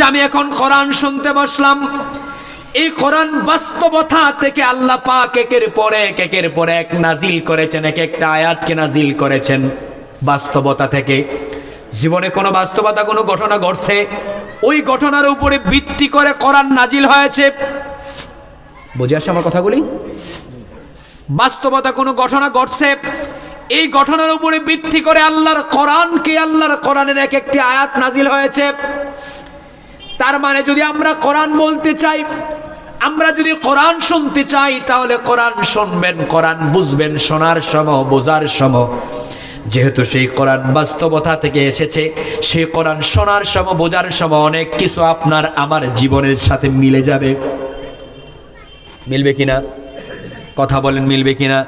যে আমি এখন কোরআন শুনতে বসলাম, এই কোরআন বাস্তবতা থেকে আল্লাহ পাক একের পরে এক, একের পরে এক নাজিল করেছেন, এক একটা আয়াতকে নাজিল করেছেন। বাস্তবতা থেকে। জীবনে কোনো বাস্তবতা, কোনো ঘটনা ঘটছে, ওই ঘটনার উপরে ভিত্তি করে কোরআন নাজিল হয়েছে। বুঝে আসে আমার কথাগুলি? বাস্তবতা, কোনো ঘটনা ঘটছে, এই ঘটনার উপরে ভিত্তি করে আল্লাহর কোরআনকে, আল্লাহর কোরআনের এক একটি আয়াত নাজিল হয়েছে। তার মানে যদি আমরা কোরআন বলতে চাই, আমরা যদি কোরআন শুনতে চাই, তাহলে কোরআন শুনবেন, কোরআন বুঝবেন, শোনার সময়, বোঝার সময়। যেহেতু সেই কোরআন বাস্তবতা থেকে এসেছে, সেই কোরআন শোনার সময়, বোঝার সময় অনেক কিছু আপনার আমার জীবনের সাথে মিলে যাবে। মিলবে কিনা? কথা বলেন, মিলবে কিনা?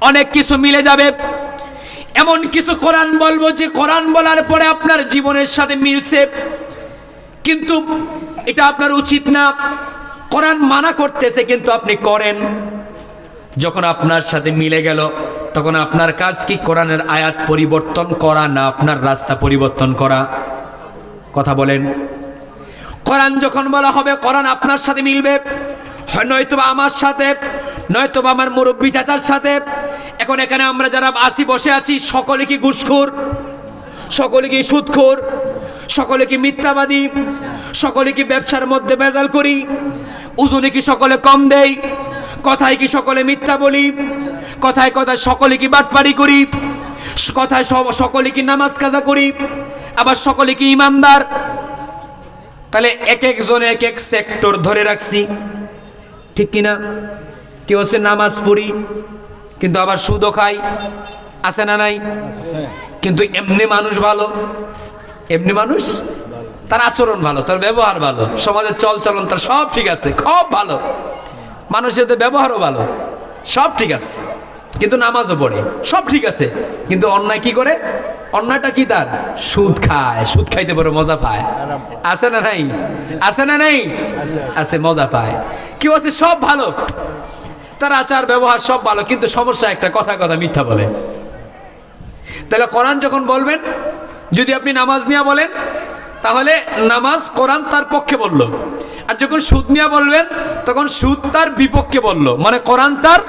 অনেক কিছু মিলে যাবে। এমন কিছু কোরআন বলব যে, কোরআন বলার পরে আপনার জীবনের সাথে মিলছে। কিন্তু এটা আপনার উচিত না। কোরআন মানা করতেছে, কিন্তু আপনি করেন। যখন আপনার সাথে মিলে গেল, তখন আপনার কাজ কি কোরআনের আয়াত পরিবর্তন করা না আপনার রাস্তা পরিবর্তন করা? কথা বলেন। কোরআন যখন বলা হবে, কোরআন আপনার সাথে মিলবে। নয়তোবা আমার সাথে, নয়তোবা আমার মুরব্বী চাচার সাথে। এখন এখানে আমরা যারা আসি বসে আছি, সকলে কি ঘুষখোর? সকলে কি সুদখোর? সকলে কি মিথ্যাবাদী? সকলে কি ব্যবসার মধ্যে ভেজাল করি? ওজনে কি সকলে কম দেই? কথায় কি সকলে মিথ্যা বলি? কথায় কথায় সকলে কি বাটপাড়ি করি? কথায় সকলে কি নামাজ কাজা করি? আবার সকলে কি ইমানদার? তাহলে এক একজনে এক এক সেক্টর ধরে রাখছি। ঠিক কিনা? কেউ হচ্ছে নামাজ পড়ি, কিন্তু আবার সুদও খাই আছে না নাই? কিন্তু এমনি মানুষ ভালো। এমনি মানুষ? তার আচরণ ভালো, তার ব্যবহার ভালো, সমাজের চল চলন তার সব ঠিক আছে, খুব ভালো। মানুষের ব্যবহারও ভালো, সব ঠিক আছে, কিন্তু নামাজও পড়ে, সব ঠিক আছে, কিন্তু অন্যায় কি করে? অন্যায়টা কি তার? সুদ খায়, সুদ খাইতে পারে মজা পায়। আছে না নাই? আছে না নাই? আছে, মজা পায়। কি আছে সব ভালো। তার আচার, ব্যবহার সব ভালো, কিন্তু সমস্যা একটা, কথা কথা মিথ্যা বলে। তাহলে কোরআন যখন বলবেন যদি আপনি নামাজ নিয়ে বলেন, তাহলে নামাজ কোরআন তার পক্ষে বলল। আর যখন সুদ নিয়ে বলবেন, তখন সুদ তার বিপক্ষে বলল। মানে কোরআন তার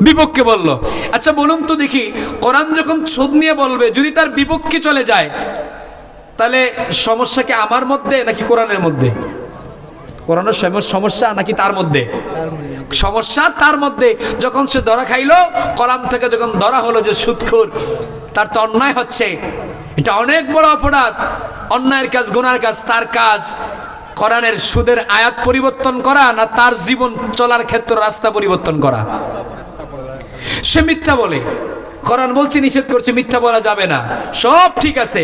বিপক্ষে বলল। আচ্ছা বলুন তো দেখি, কোরআন যখন সুদ নিয়ে বলবে, যদি তার বিপক্ষে চলে যায়, তাহলে সমস্যা কি আমার মধ্যে নাকি কোরআনের মধ্যে? কোরআনের সম- সমস্যা নাকি তার মধ্যে? সমস্যা তার মধ্যে। যখন সে ধরা খাইলো, কোরআন থেকে যখন ধরা হলো যে সুদখোর, তার তো অন্যায় হচ্ছে। এটা অনেক বড় অপরাধ। অন্যায়ের কাজ, গুনার কাজ, তার কাজ, কোরআনের সুদের আয়াত পরিবর্তন করা না তার জীবন চলার ক্ষেত্র রাস্তা পরিবর্তন করা? সে মিথ্যা বলে। কোরআন বলছে, নিষেধ করছে, মিথ্যা বলা যাবে না। সব ঠিক আছে।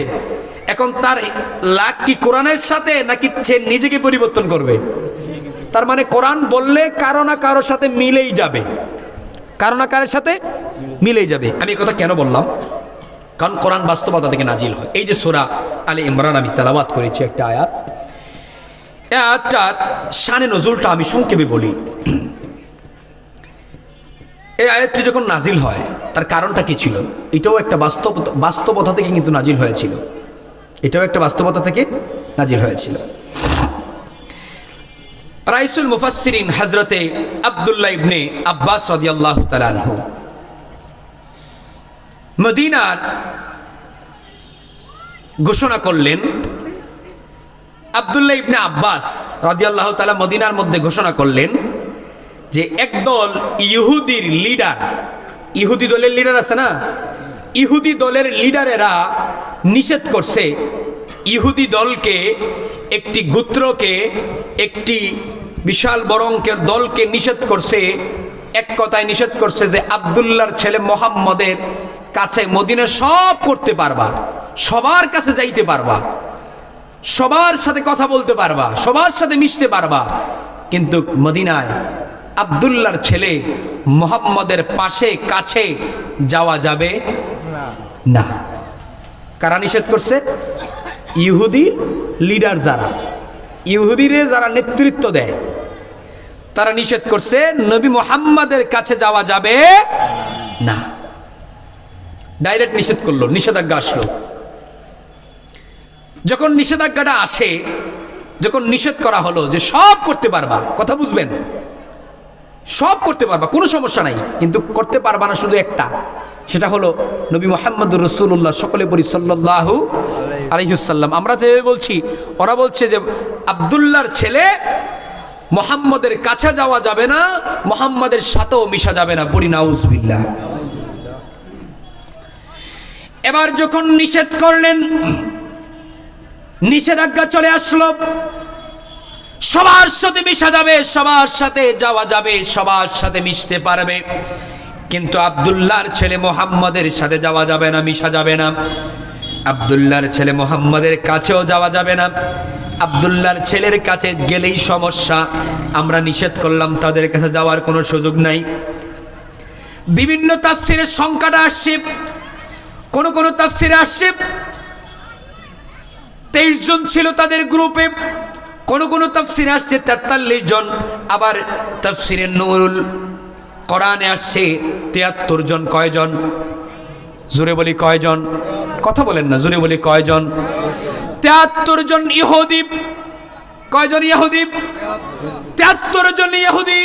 এখন তার লাগ কি কোরআনের সাথে, নাকি সে নিজেকে পরিবর্তন করবে? তার মানে কোরআন বললে কারও না কারোর সাথে মিলেই যাবে। কারও না কারোর সাথে মিলেই যাবে। আমি কথা কেন বললাম? কারণ কোরআন বাস্তবতা থেকে নাজিল হয়। এই যে সোরা আলী ইমরান আমি তেলাবাত করেছি একটা আয়াত। আয়াতটার শানে নজরুলটা আমি সংক্ষেপে বলি। এই আয়াতটি যখন নাজিল হয়, তার কারণটা কি ছিল? এটাও একটা বাস্তব বাস্তবতা থেকে কিন্তু নাজিল হয়েছিল। এটাও একটা বাস্তবতা থেকে নাজিল হয়েছিল। রাইসুল মুফাসসিরিন হজরতে আব্দুল্লাহ ইবনে আব্বাস রাদিয়াল্লাহু তাআলা আনহু। মদিনার ঘোষণা করলেন আব্দুল্লাহ ইবনে আব্বাস রাদিয়াল্লাহু তাআলা মদিনার মধ্যে ঘোষণা করলেন যে একদল ইহুদির লিডার, ইহুদি দলের লিডার আছে না? ইহুদি দলের লিডারেরা নিষেধ করছে ইহুদি দলকে, একটি গোত্রকে, একটি বিশাল বড় অঙ্কের দলকে নিষেধ করছে। এক কথায় নিষেধ করছে যে আবদুল্লার ছেলে মোহাম্মদের কাছে মদিনে সব করতে পারবা, সবার কাছে যাইতে পারবা, সবার সাথে কথা বলতে পারবা, সবার সাথে মিশতে পারবা। কিন্তু মদিনায় আবদুল্লার ছেলে মোহাম্মদের পাশে, কাছে যাওয়া যাবে না। কারা নিষেধ করছে? ইহুদি লিডার যারা, ইহুদিরে যারা নেতৃত্ব দেয়, তারা নিষেধ করছে, নবী মোহাম্মদের কাছে যাওয়া যাবে না। ডাইরেক্ট নিষেধ করল, নিষেধাজ্ঞা আসলো। যখন নিষেধাজ্ঞাটা আসে, যখন নিষেধ করা হলো যে সব করতে পারবা, কথা বুঝবেন, সব করতে পারবা, কোনো সমস্যা নাই, কিন্তু করতে পারবা না শুধু একটা, সেটা হলো নবী মোহাম্মদুর রসুল্লাহ সকলে বলি সাল্লাহ আলহিসাল্লাম আমরা তো বলছি, ওরা বলছে যে আবদুল্লাহর ছেলে মোহাম্মদের কাছে যাওয়া যাবে না, মোহাম্মদের সাথেও মিশা যাবে না বলি নাউজবিল্লাহ। এবার যখন নিষেধ করলেন, নিষেধাজ্ঞা চলে আসলো। সবার সাথে মিশা যাবে, সবার সাথে যাওয়া যাবে, সবার সাথে মিশতে পারবে। কিন্তু আবদুল্লাহর ছেলে মোহাম্মদের সাথে যাওয়া যাবে না, মিশা যাবে না। আবদুল্লাহর ছেলে মোহাম্মদের কাছেও যাওয়া যাবে না। আবদুল্লাহর ছেলের কাছে গেলেই সমস্যা। আমরা নিষেধ করলাম, তাদের কাছে যাওয়ার কোনো সুযোগ নাই। বিভিন্ন তাফসিরের সংখ্যাটা আসছে। কোন কোন তাফসিরে আসছে, তেইশ জন ছিল তাদের গ্রুপে কোন কোন তাফসিরে আসছে তেতাল্লিশ জন, আবার তাফসিরে নুরুল কোরআনে আসছে তিয়াত্তর জন, কয়জন? জোরে বলি কয়জন? কথা বলেন না, জোরে বলি কয়জন? তিয়াত্তর জন ইহুদি। কয়জন ইহুদি? তিয়াত্তর জন ইহুদি।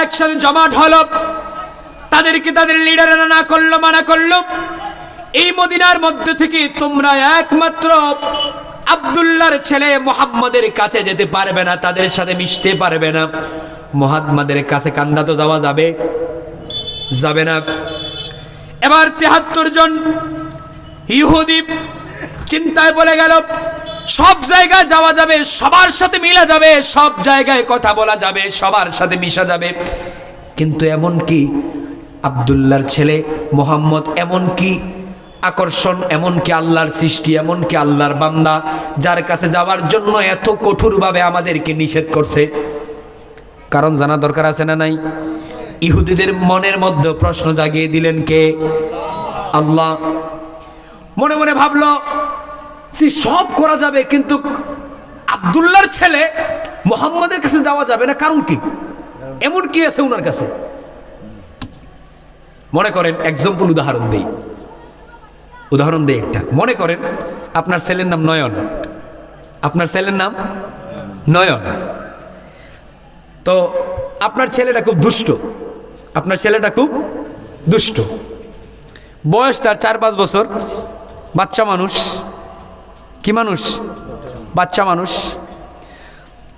একসাথে জমাট হলো। তাদেরকে তাদের লিডারেরা না করল, মানা করল। এই মদিনার মধ্যে থেকে তোমরা একমাত্র আবদুল্লাহর ছেলে মোহাম্মদের কাছে যেতে পারবে না, তাদের সাথে মিশতে পারবে না। মহাত্মাদের কাছে কান্দা তো যাওয়া যাবে যাবে না। এবার তেহাত্তর জন ইহুদি চিন্তায় বলে গেল, সব জায়গায় যাওয়া যাবে, সবার সাথে মিলা যাবে, সব জায়গায় কথা বলা যাবে, সবার সাথে মিশা যাবে। কিন্তু এমন কি আবদুল্লাহর ছেলে মোহাম্মদ এমন কি? আকর্ষণ এমন কি আল্লাহর সৃষ্টি, এমন কি আল্লাহর বান্দা, যার কাছে যাওয়ার জন্য এত কঠোরভাবে আমাদেরকে নিষেধ করছে? কারণ জানা দরকার আছে না নাই? ইহুদিদের মনের মধ্যে প্রশ্ন জাগিয়ে দিলেন কে? আল্লাহ। মনে মনে ভাবলো, সে সব করা যাবে, কিন্তু আবদুল্লাহর ছেলে মোহাম্মদের কাছে যাওয়া যাবে না, কারণ কি? এমন কি আছে ওনার কাছে? মনে করেন এক্সাম্পল উদাহরণ দেই। উদাহরণ দেই একটা। মনে করেন, আপনার ছেলের নাম নয়ন। আপনার ছেলের নাম নয়ন। তো আপনার ছেলেটা খুব দুষ্ট। আপনার ছেলেটা খুব দুষ্ট। বয়স তার চার পাঁচ বছর। বাচ্চা মানুষ। কি মানুষ? বাচ্চা মানুষ।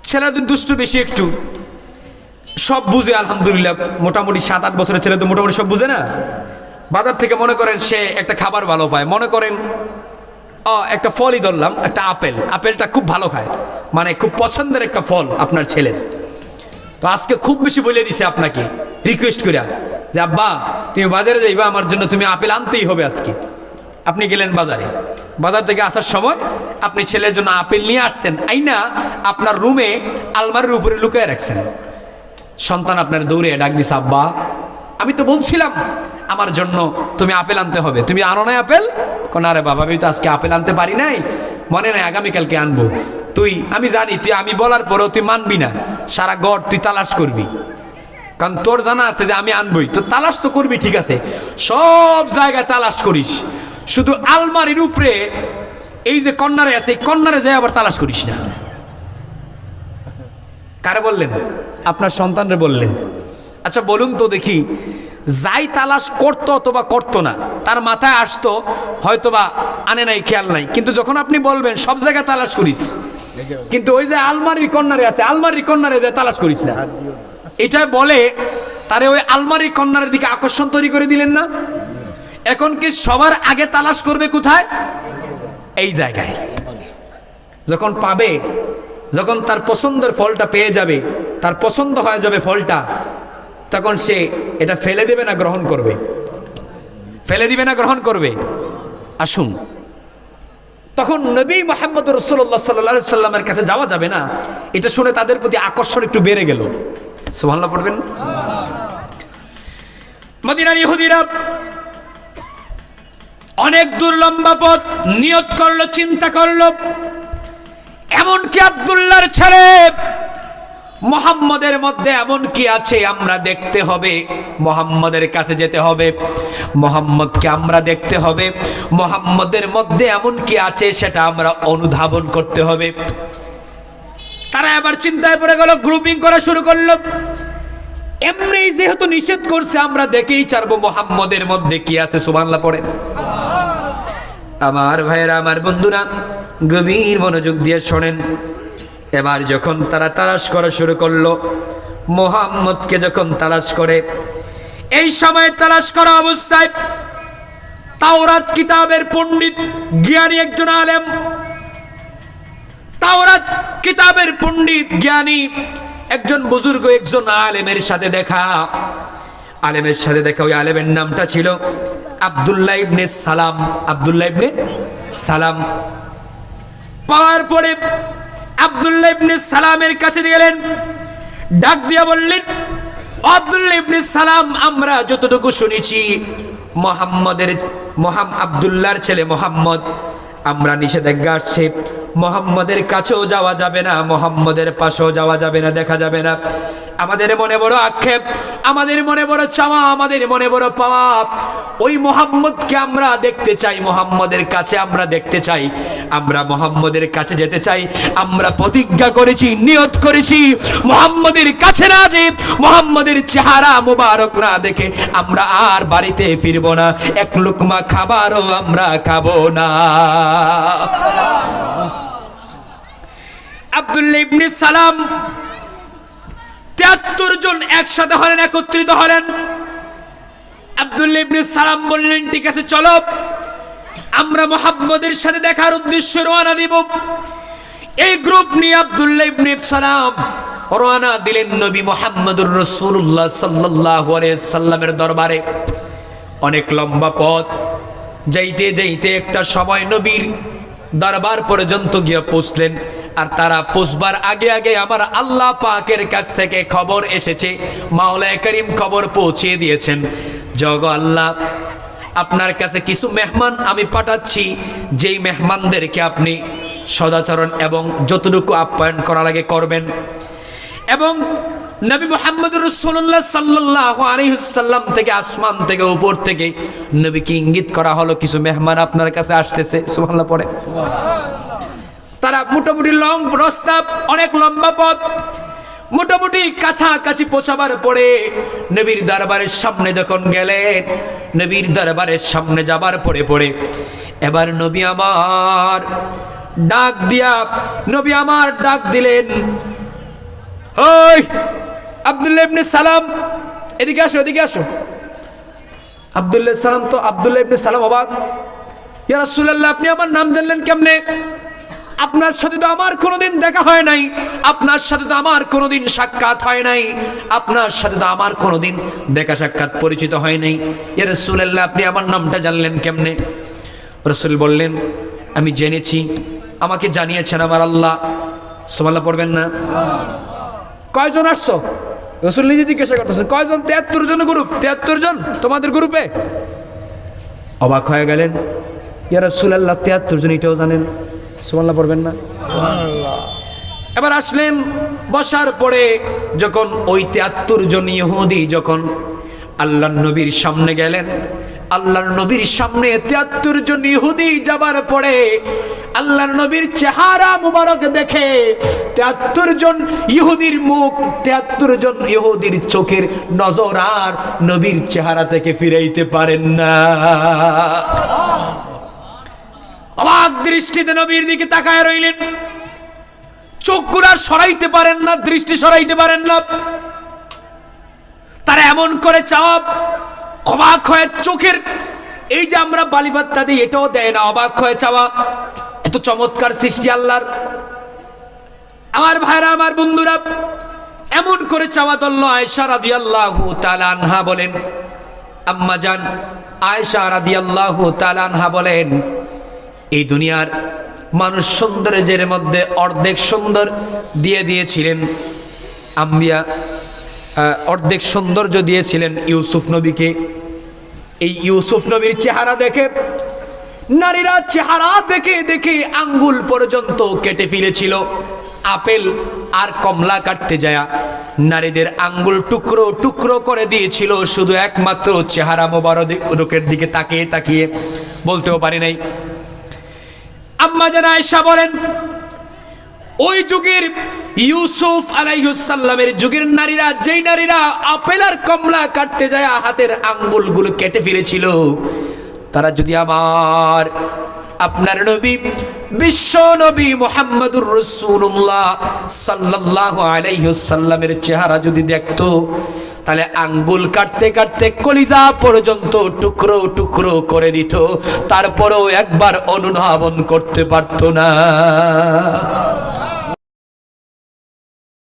ছেলেরা তো দুষ্ট বেশি একটু। সব বুঝে, আলহামদুলিল্লাহ, মোটামুটি সাত, আট বছরের ছেলে তো মোটামুটি সব বুঝে না? বাজার থেকে মনে করেন সে একটা খাবার ভালো পায়। মনে করেন একটা ফলই ধরলাম, একটা আপেল। আপেলটা খুব ভালো খায়। মানে খুব পছন্দের একটা ফল আপনার ছেলের। তো আজকে খুব বেশি বলে দিছে আপনাকে রিকোয়েস্ট করে যে, আব্বা, তুমি বাজারে যাইবা, আমার জন্য তুমি আপেল আনতেই হবে আজকে। আপনি গেলেন বাজারে। বাজার থেকে আসার সময় আপনি ছেলের জন্য আপেল নিয়ে আসছেন। আইনা আপনার রুমে আলমারির উপরে লুকিয়ে রাখছেন। সন্তান আপনার দৌড়ে ডাক দিছে, আব্বা, আমি তো বলছিলাম আমার জন্য তুমি আপেল আনতে হবে। তুমি আনো নাই আপেল? কোন আরে বাবা, আমি তো আজকে আপেল আনতে পারি নাই। মনে নাই আগামীকালকে আনব। তুই, আমি জানি, তুই আমি বলার পরেও তুই মানবি না। সারা গড় তুই তালাশ করবি। কারণ তোর জানা আছে যে আমি আনবই। তো তালাশ তো করবি, ঠিক আছে। সব জায়গায় তালাশ করিস। শুধু আলমারির উপরে এই যে কন্যারে আছে, এই কন্যারে যাই আবার তালাশ করিস না। কারে বললেন? আপনার সন্তানরে বললেন। আচ্ছা বলুন তো দেখি, যাই তালাশ করতো অথবা করতো না, তার মাথায় আসতো, হয়তোবা আনে নাই, খেয়াল নাই। কিন্তু যখন আপনি বলবেন, সব জায়গায় তালাশ করিস। কিন্তু ওই যে আলমারির কন্যারে আছে, আলমারির কন্যারে যে তালাশ করিস না। এটা বলে তারে ওই আলমারির কন্যারের দিকে আকর্ষণ তৈরি করে দিলেন না? এখন কি সবার আগে তালাশ করবে কোথায়? এই জায়গায়। যখন পাবে যখন তার পছন্দের ফলটা পেয়ে যাবে, তার পছন্দ হয়ে যাবে ফলটা, তখন সে এটা ফেলে দেবে না, গ্রহণ করবে। ফেলে দিবে না, গ্রহণ করবে। আসুন। তখন নবী মোহাম্মদ রসুল্লাহ সাল্লা সাল্লামের কাছে যাওয়া যাবে না। এটা শুনে তাদের প্রতি আকর্ষণ একটু বেড়ে গেল। সোহান্লা পড়বেন? মদিনার ইহুদিরা অনেক দূর লম্বা পথ নিয়ত করল, চিন্তা করল। এমনকি আবদুল্লাহর ছেলে মোহাম্মদের মধ্যে এমন কি আছে, আমরা দেখতে হবে, মোহাম্মদের কাছে যেতে হবে, মোহাম্মদকে আমরা দেখতে হবে, মোহাম্মদের মধ্যে এমন কি আছে, সেটা আমরা অনুধাবন করতে হবে। তারা এবার চিন্তায় পড়ে গেল গ্রুপিং করা শুরু করল। এমনি যেহেতু নিষেধ করছে, আমরা দেখেই ছাড়বো, মোহাম্মদের মধ্যে কি আছে সুবাংলা পড়ে আমার ভাইয়েরা, আমার বন্ধুরা, গভীর মনোযোগ দিয়ে শোনেন। এবার যখন তারা তালাশ করা শুরু করল, মোহাম্মদকে যখন তালাশ করে, এই সময় তালাশ করা অবস্থায় তাওরাত কিতাবের পণ্ডিত, জ্ঞানী একজন আলেম, তাওরাত কিতাবের পণ্ডিত, জ্ঞানী একজন বুজুর্গ একজন আলেমের সাথে দেখা। আলেমের সাথে দেখা ওই আলেমের নামটা ছিল আব্দুল্লাহ ইবনে সালাম। আব্দুল্লাহ ইবনে সালাম। পাওয়ার পরে আব্দুল্লাহ ইবনে সালামের কাছে গেলেন। ডাক দিয়া বললেন, আব্দুল্লাহ ইবনে সালাম, আমরা যতটুকু শুনেছি, মোহাম্মদের, মোহাম আব্দুল্লাহর ছেলে মোহাম্মদ, আমরা নিষেধাজ্ঞা আসছে মোহাম্মদের কাছেও যাওয়া যাবে না, মোহাম্মদের পাশেও যাওয়া যাবে না, দেখা যাবে না। আমাদের মনে বড় আক্ষেপ, আমাদের মনে বড় চাওয়া, আমাদের মনে বড় পাওয়া। ওই মোহাম্মদকে আমরা দেখতে চাই, মোহাম্মদের কাছে আমরা দেখতে চাই। আমরা মোহাম্মদের কাছে যেতে চাই, আমরা প্রতিজ্ঞা করেছি, নিয়ত করেছি। মোহাম্মদের কাছে না যে, মোহাম্মদের চেহারা মোবারক না দেখে আমরা আর বাড়িতে ফিরব না। এক লুকমা খাবারও আমরা খাব না। আব্দুল্লাহ ইবনে সালাম তিয়াত্তর জন একসাথে হলেন, একত্রিত হলেন। ইবনে সালাম বললেন, ঠিক আছে, চলো। আমরা মোহাম্মদের সাথে দেখার উদ্দেশ্যে রওনা দিব। এই গ্রুপ নিয়ে ইবনে সালাম রওনা দিলেন নবী মোহাম্মদুর সাল্লাল্লাহু আলাইহি সাল্লামের দরবারে। অনেক লম্বা পথ। যাইতে যাইতে একটা সময় নবীর দরবার পর্যন্ত গিয়ে পৌঁছলেন। আর তারা পৌঁছবার আগে আগে আমার আল্লাহ পাকের কাছ থেকে খবর এসেছে। মাওলায় করিম খবর পৌঁছিয়ে দিয়েছেন। জগ আল্লাহ, আপনার কাছে কিছু মেহমান আমি পাঠাচ্ছি। যেই মেহমানদেরকে আপনি সদাচরণ এবং যতটুকু আপ্যায়ন করা লাগে করবেন। এবং নবী মোহাম্মদ রসুল্লাহ সাল্লাহ আলহিসাল্লাম থেকে আসমান থেকে উপর থেকে নবীকে ইঙ্গিত করা হলো, কিছু মেহমান আপনার কাছে আসতেছে। সুবহানাল্লাহ পরে তারা মোটামুটি লং প্রস্তাব, অনেক লম্বা পথ। মোটামুটি কাছাকাছি পৌঁছাবার পরে নবীর দরবারের সামনে যখন গেলেন, নবীর দরবারের সামনে যাবার পরে পরে, এবার নবী আমার ডাক দিয়া, নবী আমার ডাক দিলেন, ওই আব্দুল্লাহ ইবনে সালাম, এদিকে আসো এদিকে আসো। আব্দুল্লাহ সালাম তো আব্দুল্লাহ ইবনে সালাম অবাক। ইয়া রাসূলুল্লাহ, আপনি আমার নাম জানলেন কেমনে? আপনার সাথে তো আমার কোনোদিন দেখা হয় নাই। আপনার সাথে তো আমার কোনোদিন সাক্ষাৎ হয় নাই। আপনার সাথে তো আমার কোনোদিন দেখা সাক্ষাৎ পরিচিত হয় নাই। ইয়া রাসূলুল্লাহ, আপনি আমার নামটা জানলেন কেমনে? রসুল বললেন, আমি জেনেছি, আমাকে জানিয়েছেন আমার আল্লাহ। সোমাল্লাহ পড়বেন না? কয়জন আসছো? রসুল নিজে জিজ্ঞাসা করতেছেন, কয়জন? তেহাত্তর জন গ্রুপ তেহাত্তর জন? তোমাদের গ্রুপে অবাক হয়ে গেলেন। ইয়া রসুল আল্লাহ তেহাত্তর জন এটাও জানেন। সুমাল্লাহ পড়বেন না? এবার আসলেন, বসার পরে যখন ওই তেহাত্তর জন ইহুদি যখন আল্লাহ নবীর সামনে গেলেন, আল্লাহর নবীর সামনে তেহাত্তর জন ইহুদি যাবার পরে আল্লাহর নবীর চেহারা মুবারক দেখে তেহাত্তর জন ইহুদির মুখ তেহাত্তর জন ইহুদির চোখের নজর আর নবীর চেহারা থেকে ফিরাইতে পারেন না। অবাক দৃষ্টিতে নবীর দিকে তাকায় রইলেন। চোখগুলা সরাইতে পারেন না, দৃষ্টি সরাইতে পারেন না। তারা এমন করে চাপ অবাক হয়ে চোখের, এই যে আমরা বালিভাত্তা দিই, এটাও দেয় না, অবাক হয়ে চাওয়া। এত চমৎকার সৃষ্টি আল্লাহর। আমার ভাইরা, আমার বন্ধুরা, এমন করে চাওয়া দল্ল আয়সা রাদি আল্লাহ আনহা বলেন। আম্মা জান আয়সা রাদি আল্লাহ আনহা বলেন এই দুনিয়ার মানুষ সৌন্দর্যের মধ্যে অর্ধেক সুন্দর দিয়ে দিয়েছিলেন আম্বিয়া অর্ধেক সৌন্দর্য দিয়েছিলেন ইউসুফ নবীকে। এই ইউসুফ নবীর চেহারা দেখে, নারীরা চেহারা দেখে দেখে আঙ্গুল পর্যন্ত কেটে ফেলেছিল। আপেল আর কমলা কাটতে যায় নারীদের আঙ্গুল টুকরো টুকরো করে দিয়েছিল, শুধু একমাত্র চেহারা মোবারকের দিকে তাকিয়ে তাকিয়ে। বলতেও পারি নাই আম্মা যেন আয়সা বলেন, ওই যুগের ইউসুফ আলাইহুসাল্লামের যুগের নারীরা, যেই নারীরা আপেল আর কমলা কাটতে যায় হাতের আঙ্গুলগুলো কেটে ফেলেছিল, তারা যদি আমার, আপনার নবী, বিশ্ব নবী মোহাম্মদুর রসুল্লাহ সাল্লাহ আলাইহুসাল্লামের চেহারা যদি দেখতো তাহলে আঙ্গুল কাটতে কাটতে কলিজা পর্যন্ত টুকরো টুকরো করে দিত। তারপরেও একবার অনুধাবন করতে পারত না।